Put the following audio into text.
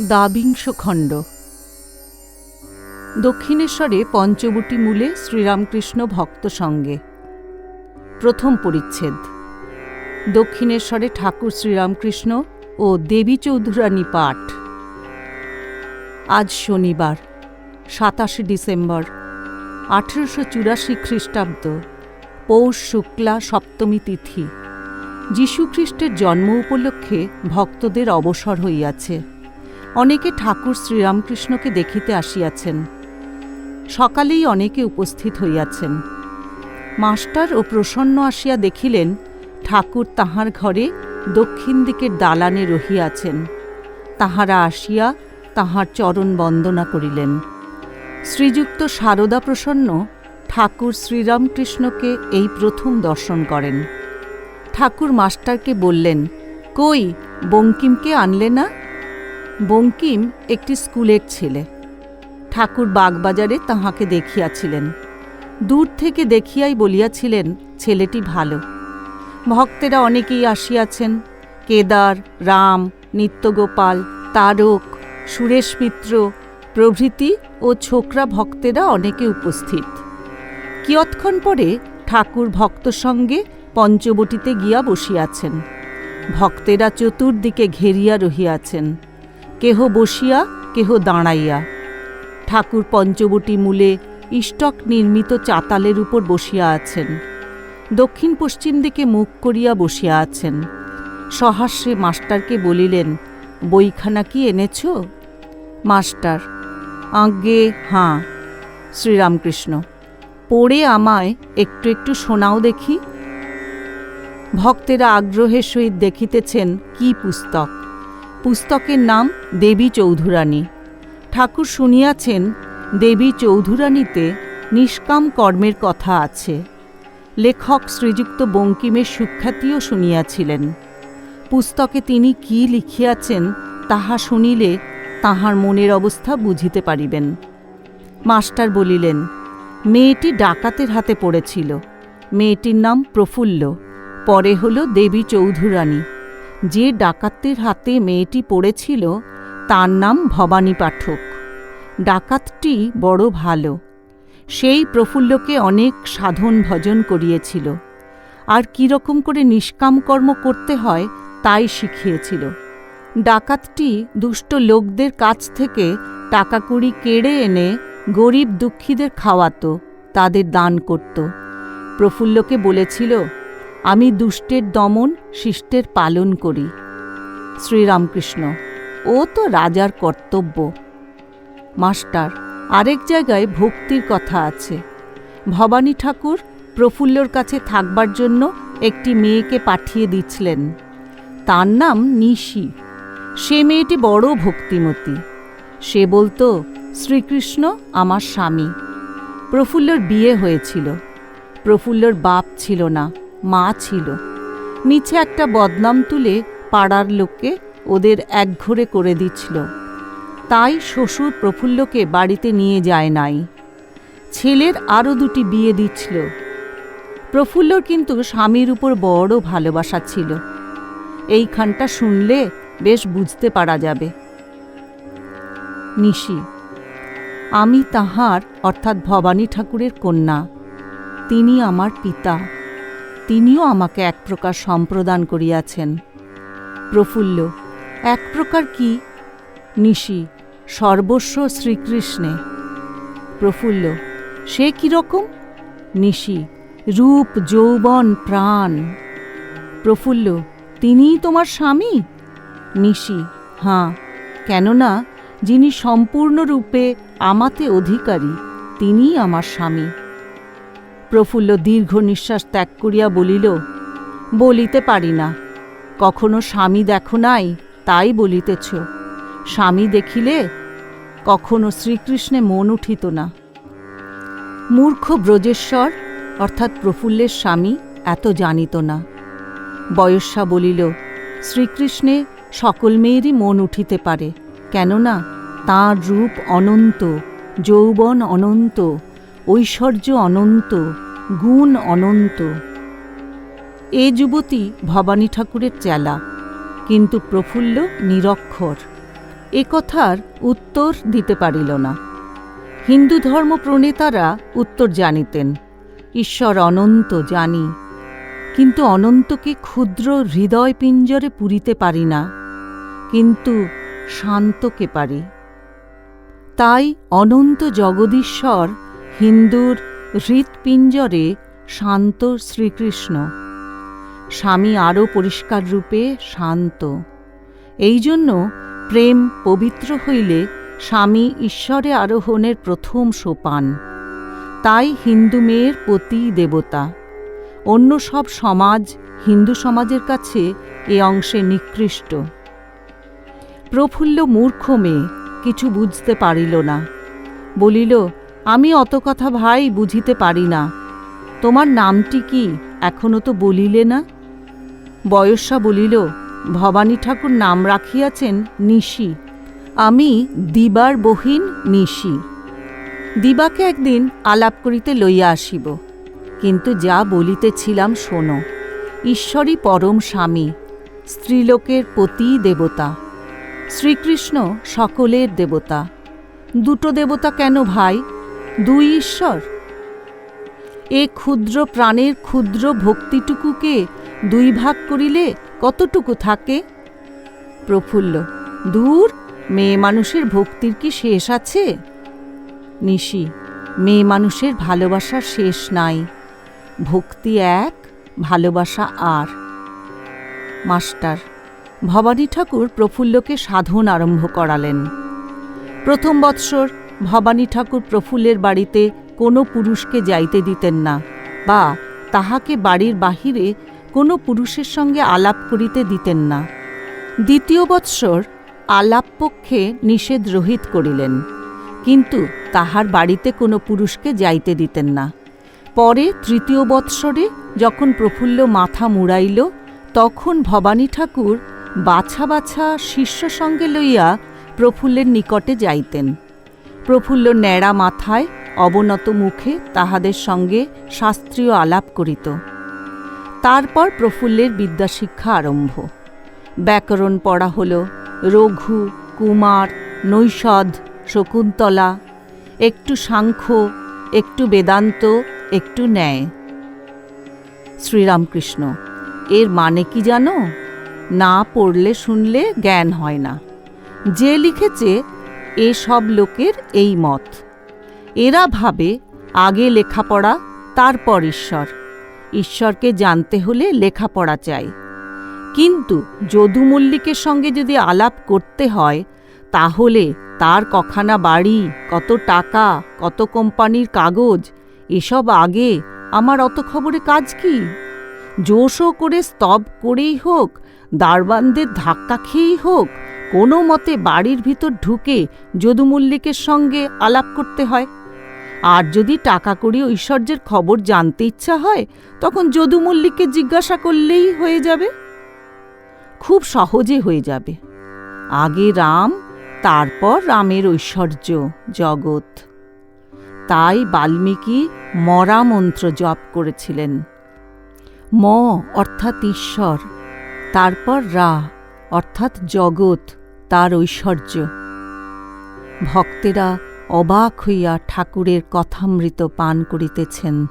দ্বাবিংশ খণ্ড দক্ষিণেশ্বরে পঞ্চবটি মূলে শ্রীরামকৃষ্ণ ভক্ত সঙ্গে। প্রথম পরিচ্ছেদ। দক্ষিণেশ্বরে ঠাকুর শ্রীরামকৃষ্ণ ও দেবী চৌধুরানী পাঠ। আজ শনিবার, সাতাশে ডিসেম্বর, আঠেরোশো চুরাশি খ্রিস্টাব্দ, পৌষ শুক্লা সপ্তমী তিথি। যীশুখ্রিস্টের জন্ম উপলক্ষে ভক্তদের অবসর হইয়াছে। অনেকে ঠাকুর শ্রীরামকৃষ্ণকে দেখিতে আসিয়াছেন। সকালেই অনেকে উপস্থিত হইয়াছেন। মাস্টার ও প্রসন্ন আসিয়া দেখিলেন, ঠাকুর তাহার ঘরে দক্ষিণ দিকের দালানে রহিয়াছেন। তাহারা আসিয়া তাহার চরণ বন্দনা করিলেন। শ্রীযুক্ত সারদা প্রসন্ন ঠাকুর শ্রীরামকৃষ্ণকে এই প্রথম দর্শন করেন। ঠাকুর মাস্টারকে বললেন, কই, বঙ্কিমকে আনলে না? বঙ্কিম একটি স্কুলের ছেলে। ঠাকুর বাগবাজারে তাহাকে দেখিয়াছিলেন। দূর থেকে দেখিয়াই বলিয়াছিলেন, ছেলেটি ভালো। ভক্তেরা অনেকেই আসিয়াছেন। কেদার, রাম, নিত্যগোপাল, তারক, সুরেশ মিত্র, প্রভৃতি ও ছোকরা ভক্তেরা অনেকে উপস্থিত। কিয়ৎক্ষণ পরে ঠাকুর ভক্ত সঙ্গে পঞ্চবটিতে গিয়া বসিয়াছেন। ভক্তেরা চতুর্দিকে ঘেরিয়া রহিয়াছেন। কেহ বসিয়া, কেহ দাঁড়াইয়া। ঠাকুর পঞ্চবটি মূলে ইষ্টক নির্মিত চাতালের উপর বসিয়া আছেন। দক্ষিণ পশ্চিম দিকে মুখ করিয়া বসিয়া আছেন। সহাস্যে মাস্টারকে বলিলেন, বইখানা কি এনেছ? মাস্টার, আজ্ঞে, হাঁ, শ্রীরামকৃষ্ণ। পড়ে আমায় একটু একটু শোনাও দেখি। ভক্তেরা আগ্রহের সহিত দেখিতেছেন কি পুস্তক। পুস্তকের নাম দেবী চৌধুরানী। ঠাকুর শুনিয়াছেন, দেবী চৌধুরানীতে নিষ্কাম কর্মের কথা আছে। লেখক শ্রীযুক্ত বঙ্কিমের সুখ্যাতিও শুনিয়াছিলেন। পুস্তকে তিনি কি লিখিয়াছেন তাহা শুনিলে তাহার মনের অবস্থা বুঝিতে পারিবেন। মাস্টার বলিলেন, মেয়েটি ডাকাতের হাতে পড়েছিল। মেয়েটির নাম প্রফুল্ল। পরে হল দেবী চৌধুরানী। যে ডাকাতের হাতে মেয়েটি পড়েছিল, তার নাম ভবানী পাঠক। ডাকাতটি বড় ভালো। সেই প্রফুল্লকে অনেক সাধন ভজন করিয়েছিল। আর কীরকম করে নিষ্কাম কর্ম করতে হয়, তাই শিখিয়েছিল। ডাকাতটি দুষ্ট লোকদের কাছ থেকে টাকা কুড়ি কেড়ে এনে গরিব দুঃখীদের খাওয়াতো, তাদের দান করত। প্রফুল্লকে বলেছিল আমি দুষ্টের দমন, শিষ্টের পালন করি। শ্রীরামকৃষ্ণ, ও তো রাজার কর্তব্য। মাস্টার, আরেক জায়গায় ভক্তির কথা আছে। ভবানী ঠাকুর প্রফুল্লর কাছে থাকবার জন্য একটি মেয়েকে পাঠিয়ে দিচ্ছিলেন। তার নাম নিশি। সে মেয়েটি বড় ভক্তিমতী। সে বলতো, শ্রীকৃষ্ণ আমার স্বামী। প্রফুল্লর বিয়ে হয়েছিল। প্রফুল্লর বাপ ছিল না। মা ছিল। মিছে একটা বদনাম তুলে পাড়ার লোককে ওদের একঘরে করে দিচ্ছিল। তাই শ্বশুর প্রফুল্লকে বাড়িতে নিয়ে যায় নাই। ছেলের আরও দুটি বিয়ে দিচ্ছিল। প্রফুল্লর কিন্তু স্বামীর উপর বড় ভালোবাসা ছিল। এইখানটা শুনলে বেশ বুঝতে পারা যাবে। নিশি, আমি তাহার, অর্থাৎ ভবানী ঠাকুরের কন্যা, তিনি আমার পিতা। তিনিও আমাকে এক প্রকার সম্প্রদান করিয়াছেন। প্রফুল্ল, এক প্রকার কি? নিশি, সর্বস্ব শ্রীকৃষ্ণে। প্রফুল্ল, সে কীরকম? নিশি, রূপ, যৌবন, প্রাণ। প্রফুল্ল, তিনিই তোমার স্বামী? নিশি, হাঁ, কেননা যিনি সম্পূর্ণরূপে আমাতে অধিকারী, তিনিই আমার স্বামী। প্রফুল্ল দীর্ঘ নিঃশ্বাস ত্যাগ করিয়া বলিল, বলিতে পারি না। কখনো স্বামী দেখো নাই, তাই বলিতেছ। স্বামী দেখিলে কখনো শ্রীকৃষ্ণে মন উঠিত না। মূর্খ ব্রজেশ্বর, অর্থাৎ প্রফুল্লের স্বামী, এত জানিত না বয়স্যা বলিল, শ্রীকৃষ্ণে সকল মেয়েরই মন উঠিতে পারে। কেননা তাঁর রূপ অনন্ত, যৌবন অনন্ত ঐশ্বর্য অনন্ত, গুণ অনন্ত। এ যুবতী ভবানী ঠাকুরের চেলা, কিন্তু প্রফুল্ল নিরক্ষর। এ কথার উত্তর দিতে পারিল না। হিন্দু ধর্ম প্রণেতারা উত্তর জানিতেন, ঈশ্বর অনন্ত জানি, কিন্তু অনন্তকে ক্ষুদ্র হৃদয় পিঞ্জরে পুরিতে পারি না, কিন্তু শান্তকে পারি। তাই অনন্ত জগদীশ্বর হিন্দুর হৃৎপিঞ্জরে শান্ত শ্রীকৃষ্ণ। স্বামী আরও পরিষ্কার রূপে শান্ত। এই জন্য প্রেম পবিত্র হইলে স্বামী ঈশ্বরে আরোহণের প্রথম সোপান। তাই হিন্দু মেয়ের পতি দেবতা। অন্য সব সমাজ, হিন্দু সমাজের কাছে এ অংশে নিকৃষ্ট। প্রফুল্ল মূর্খ মেয়ে, কিছু বুঝতে পারিল না। বলিল আমি অত কথা ভাই বুঝিতে পারি না। তোমার নামটি কি এখনও তো বলিলে না? বয়স্যা বলিল, ভবানী ঠাকুর নাম রাখিয়াছেন নিশি। আমি দিবার বহিন নিশি। দিবাকে একদিন আলাপ করিতে লইয়া আসিব। কিন্তু যা বলিতেছিলাম শোনো। ঈশ্বরই পরম স্বামী, স্ত্রীলোকের পতি দেবতা। শ্রীকৃষ্ণ সকলের দেবতা। দুটো দেবতা কেন ভাই? দুই ঈশ্বর। এ ক্ষুদ্র প্রাণের ক্ষুদ্র ভক্তিটুকুকে দুই ভাগ করিলে কতটুকু থাকে? প্রফুল্ল, দূর, মেয়ে মানুষের ভক্তির কি শেষ আছে? নিশি, মেয়ে মানুষের ভালোবাসার শেষ নাই। ভক্তি এক, ভালোবাসা আর। মাস্টার ভবানী ঠাকুর প্রফুল্লকে সাধন আরম্ভ করালেন। প্রথম বৎসর ভবানী ঠাকুর প্রফুল্লের বাড়িতে কোনো পুরুষকে যাইতে দিতেন না, বা তাহাকে বাড়ির বাহিরে কোনো পুরুষের সঙ্গে আলাপ করিতে দিতেন না। দ্বিতীয় বৎসর আলাপ পক্ষে নিষেধ রহিত করিলেন, কিন্তু তাহার বাড়িতে কোনো পুরুষকে যাইতে দিতেন না। পরে তৃতীয় বৎসরে যখন প্রফুল্ল মাথা মুড়াইল, তখন ভবানী ঠাকুর বাছা বাছা শিষ্য সঙ্গে লইয়া প্রফুল্লের নিকটে যাইতেন। প্রফুল্ল ন্যাড়া মাথায় অবনত মুখে তাহাদের সঙ্গে শাস্ত্রীয় আলাপ করিত। তারপর প্রফুল্লের বিদ্যাশিক্ষা আরম্ভ। ব্যাকরণ পড়া হল রঘু, কুমার নৈষধ শকুন্তলা, একটু সাংখ্য, একটু বেদান্ত, একটু ন্যায়। শ্রীরামকৃষ্ণ, এর মানে কি জানো? না পড়লে শুনলে জ্ঞান হয় না। যে লিখেছে এ সব লোকের এই মত। এরা ভাবে, আগে লেখাপড়া, তারপর ঈশ্বর। ঈশ্বরকে জানতে হলে লেখাপড়া চাই। কিন্তু যদু মল্লিকের সঙ্গে যদি আলাপ করতে হয়, তাহলে তার কখানা বাড়ি, কত টাকা, কত কোম্পানির কাগজ, এসব আগে আমার অত খবরে কাজ কি? জোশও করে স্তব করেই হোক, দারবানদের ধাক্কা খেয়েই হোক কোনো মতে বাড়ির ভিতর ঢুকে যদু মল্লিকের সঙ্গে আলাপ করতে হয়। আর যদি টাকা করি ঐশ্বর্যের খবর জানতে ইচ্ছা হয়, তখন যদু মল্লিককে জিজ্ঞাসা করলেই হয়ে যাবে। খুব সহজে হয়ে যাবে। আগে রাম, তারপর রামের ঐশ্বর্য, জগৎ। তাই বাল্মীকি মরা মন্ত্র জপ করেছিলেন। ম অর্থাৎ ঈশ্বর, তারপর রা অর্থাৎ জগৎ। তার ঐশ্বর্য। ভক্তেরা অবাক হইয়া ঠাকুরের কথামৃত পান করিতেছেন।